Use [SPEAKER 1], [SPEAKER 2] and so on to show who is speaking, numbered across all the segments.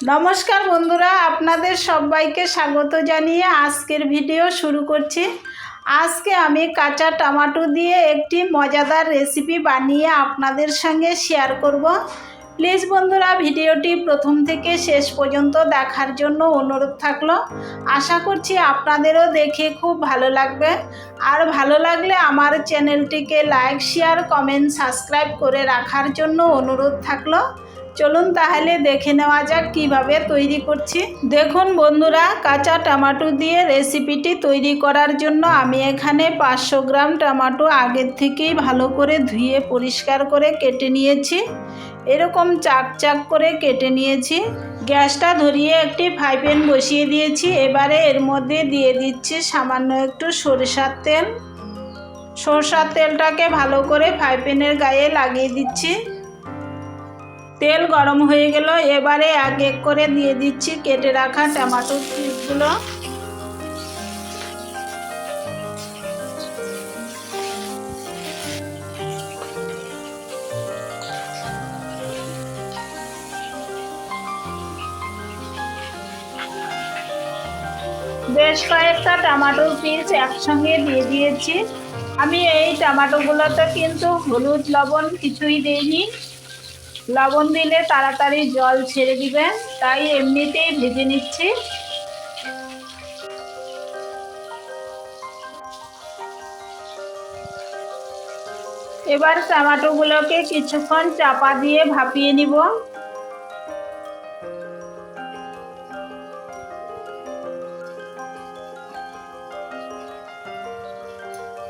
[SPEAKER 1] নমস্কার বন্ধুরা, আপনাদের সবাইকে স্বাগত জানিয়ে আজকের ভিডিও শুরু করছি। আজকে আমি কাঁচা টমাটো দিয়ে একটি মজাদার রেসিপি বানিয়ে আপনাদের সঙ্গে শেয়ার করব। প্লিজ বন্ধুরা, ভিডিওটি প্রথম থেকে শেষ পর্যন্ত দেখার জন্য অনুরোধ থাকল। আশা করছি আপনাদেরও দেখে খুব ভালো লাগবে। আর ভালো লাগলে আমার চ্যানেলটিকে লাইক শেয়ার কমেন্ট সাবস্ক্রাইব করে রাখার জন্য অনুরোধ থাকল। চলুন তাহলে দেখে নেওয়া যাক কীভাবে তৈরি করছি। দেখুন বন্ধুরা, কাঁচা টমাটো দিয়ে রেসিপিটি তৈরি করার জন্য আমি এখানে পাঁচশো গ্রাম টমাটো আগের থেকেই ভালো করে ধুয়ে পরিষ্কার করে কেটে নিয়েছি। এরকম চাক চাক করে কেটে নিয়েছি। গ্যাসটা ধরিয়ে একটি ফ্রাই প্যান বসিয়ে দিয়েছি। এবারে এর মধ্যে দিয়ে দিচ্ছি সামান্য একটু সরিষার তেল। সরষার তেলটাকে ভালো করে ফ্রাই প্যানের গায়ে লাগিয়ে দিচ্ছি। তেল গরম হয়ে গেল, এবারে এক এক করে দিয়ে দিচ্ছি, কেটে রাখা টমাটো পিসগুলো। বেশ কয়েকটা টমাটোর পিস একসঙ্গে দিয়ে দিয়েছি। আমি এই টমাটোগুলোতে কিন্তু হলুদ, লবণ কিছুই দিইনি। লবণ দিলে তাড়াতাড়ি জল ছেড়ে দিবেন, তাই এমনিতেই ভেজে নিচ্ছি। এবার টমাটোগুলোকে কিছুক্ষণ চাপা দিয়ে ভাপিয়ে নিব।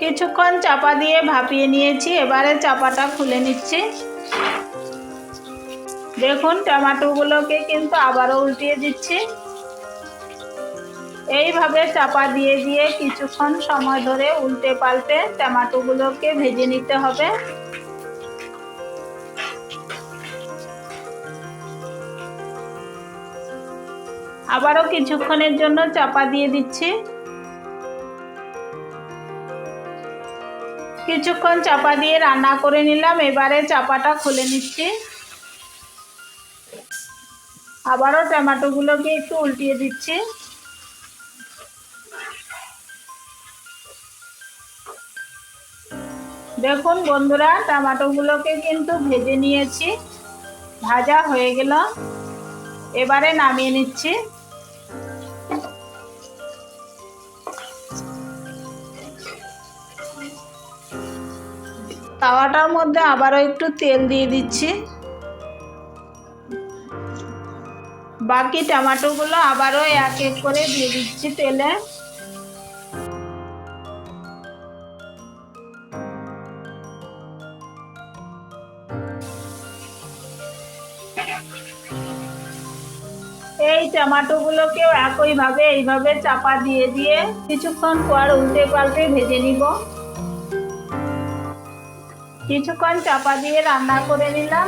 [SPEAKER 1] কিছুক্ষণ চাপা দিয়ে ভাপিয়ে নিয়েছি, এবারে চাপাটা খুলে নিচ্ছি। দেখুন, টমাটোগুলোকে কিন্তু আবারও উল্টিয়ে দিচ্ছি। এইভাবে চাপা দিয়ে দিয়ে কিছুক্ষণ সময় ধরে উল্টে পাল্টে টমাটোগুলোকে ভেজে নিতে হবে। আবারও কিছুক্ষণের জন্য চাপা দিয়ে দিচ্ছি। কিছুক্ষণ চাপা দিয়ে রান্না করে নিলাম, এবারে চাপাটা খুলে নিচ্ছি। আবারও টমেটোগুলোকে একটু উল্টিয়ে দিচ্ছি। দেখুন বন্ধুরা, টমেটোগুলোকে কিন্তু ভেজে নিয়েছি। ভাজা হয়ে গেল। এবারে নামিয়ে নিচ্ছি। তাওয়াটার মধ্যে আবারও একটু তেল দিয়ে দিচ্ছি। বাকি টমাটোগুলো আবারও এক এক করে দিয়ে দিচ্ছি তেলে। এই টমাটোগুলোকেও একইভাবে, এইভাবে চাপা দিয়ে দিয়ে কিছুক্ষণ পর উল্টে পাল্টে ভেজে নিব। কিছুক্ষণ চাপা দিয়ে রান্না করে নিলাম।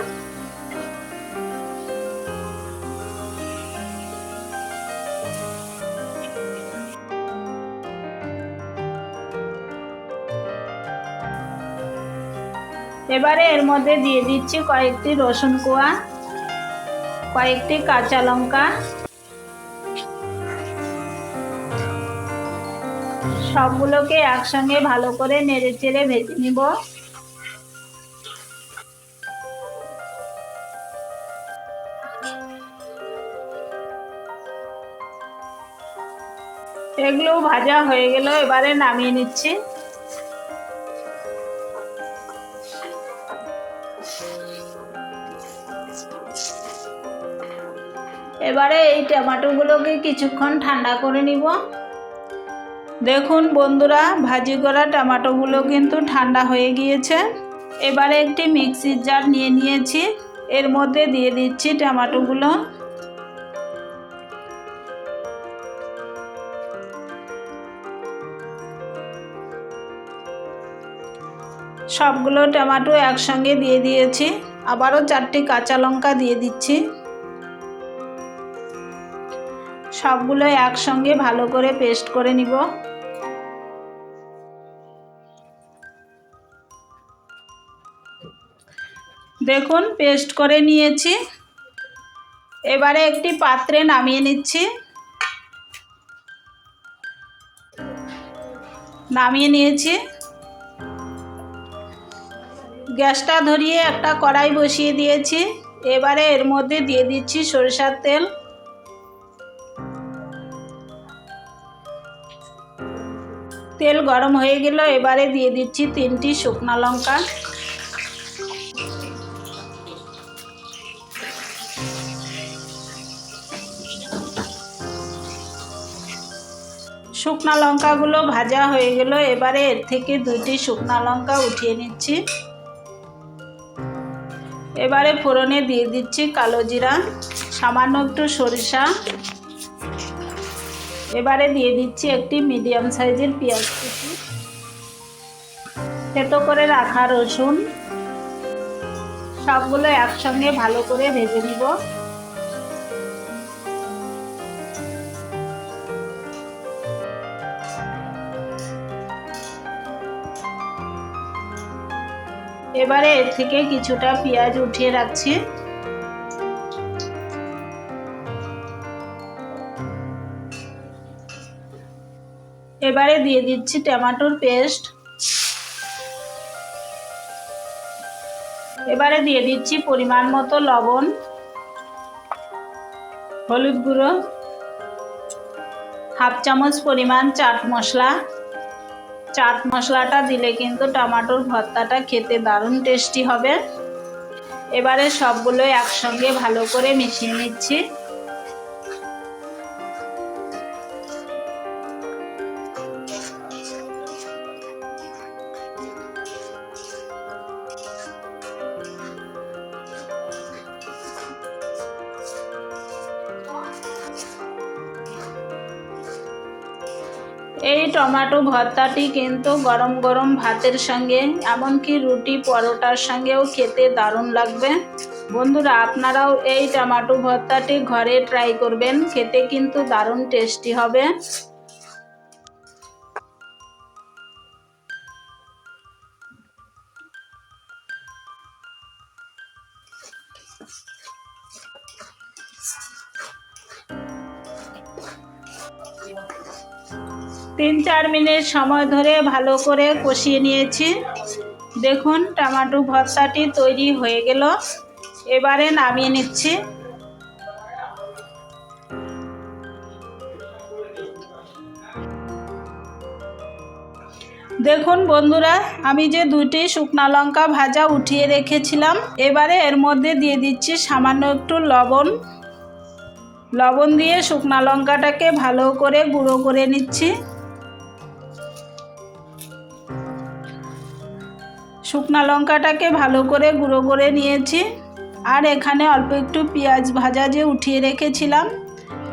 [SPEAKER 1] এবারে এর মধ্যে দিয়ে দিচ্ছি কয়েকটি রসুন কোয়া, কয়েকটি কাঁচা লঙ্কা, সবগুলোকে একসঙ্গে ভালো করে নেড়ে চেড়ে ভেজে নিব। এগুলো ভাজা হয়ে গেল, এবারে নামিয়ে নিচ্ছি। এবারে এই টমেটোগুলোকে কিছুক্ষণ ঠান্ডা করে নিব। দেখুন বন্ধুরা, ভাজি করা টমেটোগুলো কিন্তু ঠান্ডা হয়ে গিয়েছে। এবারে একটি মিক্সির জার নিয়ে নিয়েছি। এর মধ্যে দিয়ে দিচ্ছি টমাটোগুলো। সবগুলো টমেটো একসঙ্গে দিয়ে দিয়েছি। আবারও চারটি কাঁচা লঙ্কা দিয়ে দিচ্ছি। সবগুলো একসঙ্গে ভালো করে পেস্ট করে নিব। দেখুন, পেস্ট করে নিয়েছি। এবারে একটি পাত্রে নামিয়ে নিচ্ছি। নামিয়ে নিয়েছি। গ্যাসটা ধরিয়ে একটা কড়াই বসিয়ে দিয়েছি। এবারে এর মধ্যে দিয়ে দিচ্ছি সরিষার তেল। তেল গরম হয়ে গেল, এবারে দিয়ে দিচ্ছি তিনটি শুকনো লঙ্কা। শুকনো লঙ্কাগুলো ভাজা হয়ে গেল, এবারে এর থেকে দুইটি শুকনো লঙ্কা উঠিয়ে নিচ্ছি। এবারে ফোড়নে দিয়ে দিচ্ছি কালো জিরা, সামান্য একটু সরিষা। এবারে দিয়ে দিচ্ছি একটি মিডিয়াম সাইজের পেঁয়াজ কুচি। থেতো করে রাখা রসুন। সবগুলো একসঙ্গে ভালো করে ভেজে নিব। এবারে এর থেকে কিছুটা পেঁয়াজ উঠিয়ে রাখছি। এবারে দিয়ে দিচ্ছি টমেটোর পেস্ট। এবারে দিয়ে দিচ্ছি পরিমাণ মতো লবণ, হলুদ গুঁড়ো, হাফ চামচ পরিমাণ চাট মশলা। চাট মশলাটা দিলে কিন্তু টমাটোর ভর্তাটা খেতে দারুণ টেস্টি হবে। এবারে সবগুলো একসঙ্গে ভালো করে মিশিয়ে নিচ্ছি। এই টমেটো ভর্তাটি কিন্তু গরম গরম ভাতের সঙ্গে, এমনকি রুটি পরোটার সঙ্গেও খেতে দারুণ লাগবে। বন্ধুরা, আপনারাও এই টমেটো ভর্তাটি ঘরে ট্রাই করবেন, খেতে কিন্তু দারুণ টেস্টি হবে। তিন চার মিনিট সময় ধরে ভালো করে কষিয়ে নিয়েছি। দেখুন, টমাটো ভর্তাটি তৈরি হয়ে গেল। এবারে নামিয়ে নিচ্ছি। দেখুন বন্ধুরা, আমি যে দুটি শুকনা লঙ্কা ভাজা উঠিয়ে রেখেছিলাম, এবারে এর মধ্যে দিয়ে দিচ্ছি সামান্য একটু লবণ। লবণ দিয়ে শুকনা লঙ্কাটাকে ভালো করে গুঁড়ো করে নিচ্ছি। শুকনা লঙ্কাটাকে ভালো করে গুঁড়ো করে নিয়েছি। আর এখানে অল্প একটু পেঁয়াজ ভাজা যে উঠিয়ে রেখেছিলাম,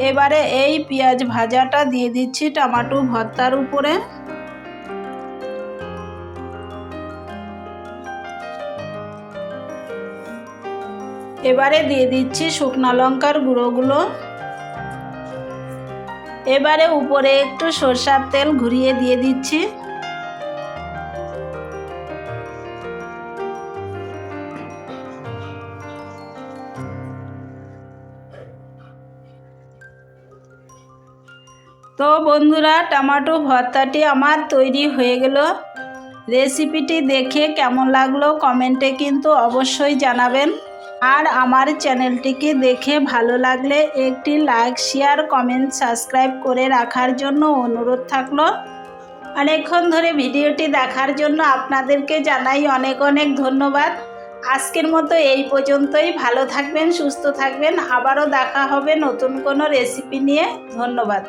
[SPEAKER 1] এবারে এই পেঁয়াজ ভাজাটা দিয়ে দিচ্ছি টমাটো ভর্তার উপরে। এবারে দিয়ে দিচ্ছি শুকনো লঙ্কার গুঁড়োগুলো। এবারে উপরে একটু সরষার তেল ঘুরিয়ে দিয়ে দিচ্ছি। তো বন্ধুরা, টমাটো ভর্তাটি আমার তৈরি হয়ে গেল। রেসিপিটি দেখে কেমন লাগল কমেন্টে কিন্তু অবশ্যই জানাবেন। আর আমার চ্যানেলটিকে দেখে ভালো লাগলে একটি লাইক, শেয়ার, কমেন্ট, সাবস্ক্রাইব করে রাখার জন্য অনুরোধ থাকল। অনেকক্ষণ ধরে ভিডিওটি দেখার জন্য আপনাদেরকে জানাই অনেক অনেক ধন্যবাদ। আজকের মতো এই পর্যন্তই। ভালো থাকবেন, সুস্থ থাকবেন। আবারও দেখা হবে নতুন কোনো রেসিপি নিয়ে। ধন্যবাদ।